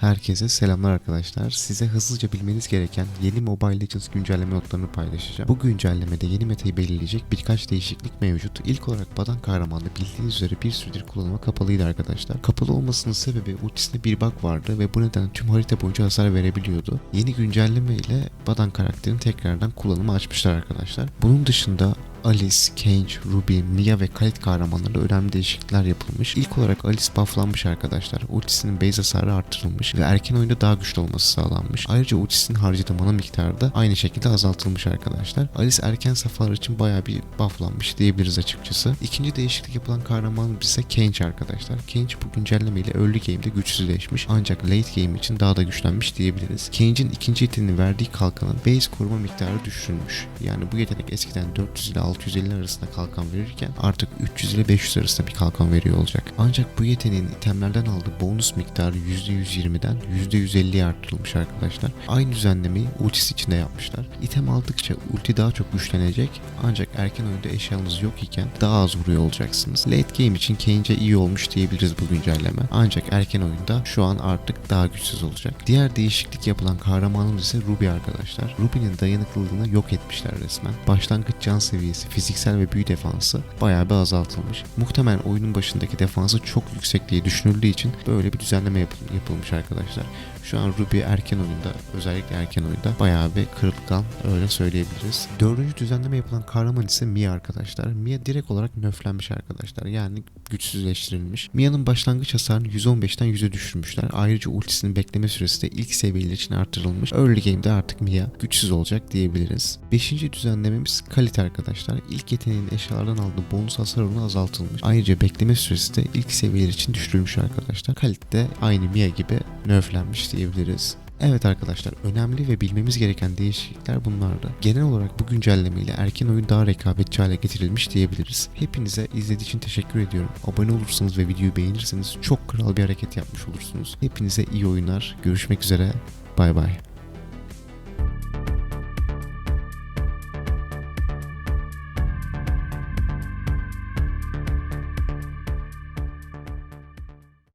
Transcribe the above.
Herkese selamlar arkadaşlar. Size hızlıca bilmeniz gereken yeni Mobile Legends güncelleme notlarını paylaşacağım. Bu güncellemede yeni metayı belirleyecek birkaç değişiklik mevcut. İlk olarak Badan kahramanı bildiğiniz üzere bir süredir kullanıma kapalıydı arkadaşlar. Kapalı olmasının sebebi ultisinde bir bug vardı ve bu nedenle tüm harita boyunca hasar verebiliyordu. Yeni güncelleme ile Badan karakterini tekrardan kullanıma açmışlar arkadaşlar. Bunun dışında Alice, Kench, Ruby, Mia ve Khalid kahramanlarında önemli değişiklikler yapılmış. İlk olarak Alice bufflanmış arkadaşlar. Ultisinin base hasarı arttırılmış ve erken oyunda daha güçlü olması sağlanmış. Ayrıca ultisinin harcadığı mana miktarı da aynı şekilde azaltılmış arkadaşlar. Alice erken safhalar için bayağı bir bufflanmış diyebiliriz açıkçası. İkinci değişiklik yapılan kahraman ise Kench arkadaşar. Kench bu güncelleme ile early game'de güçsüzleşmiş ancak late game için daha da güçlenmiş diyebiliriz. Kench'in ikinci yeteneğini verdiği kalkanın base koruma miktarı düşürülmüş. Yani bu yetenek eskiden 400 ile 650 arasında kalkan verirken artık 300 ile 500 arasında bir kalkan veriyor olacak. Ancak bu yeteneğin itemlerden aldığı bonus miktarı %120'den %150'ye arttırılmış arkadaşlar. Aynı düzenlemeyi ultisi içinde yapmışlar. İtem aldıkça ulti daha çok güçlenecek ancak erken oyunda eşyanız yok iken daha az vuruyor olacaksınız. Late game için Kane'ce iyi olmuş diyebiliriz bu güncelleme. Ancak erken oyunda şu an artık daha güçsüz olacak. Diğer değişiklik yapılan kahramanımız ise Ruby arkadaşlar. Ruby'nin dayanıklılığını yok etmişler resmen. Başlangıç can seviyesi, fiziksel ve büyü defansı bayağı bir azaltılmış. Muhtemelen oyunun başındaki defansı çok yüksek diye düşünüldüğü için böyle bir düzenleme yapıl- yapılmış arkadaşlar. Şu an Ruby erken oyunda, özellikle erken oyunda bayağı bir kırılgan öyle söyleyebiliriz. Dördüncü düzenleme yapılan kahraman ise Mia arkadaşlar. Mia direkt olarak nöflenmiş arkadaşlar. Yani güçsüzleştirilmiş. Mia'nın başlangıç hasarını 115'ten 100'e düşürmüşler. Ayrıca ultisinin bekleme süresi de ilk seviyeler için artırılmış. Early game'de artık Mia güçsüz olacak diyebiliriz. Beşinci düzenlememiz kalite arkadaşlar. İlk yeteneğin eşyalardan aldığı bonus hasar oranı azaltılmış. Ayrıca bekleme süresi de ilk seviyeler için düşürülmüş arkadaşlar. Kalite de aynı Mia gibi nerflenmiş diyebiliriz. Evet arkadaşlar önemli ve bilmemiz gereken değişiklikler bunlardı. Genel olarak bu güncelleme ile erken oyun daha rekabetçi hale getirilmiş diyebiliriz. Hepinize izlediğiniz için teşekkür ediyorum. Abone olursanız ve videoyu beğenirseniz çok kral bir hareket yapmış olursunuz. Hepinize iyi oyunlar. Görüşmek üzere. Bay bay.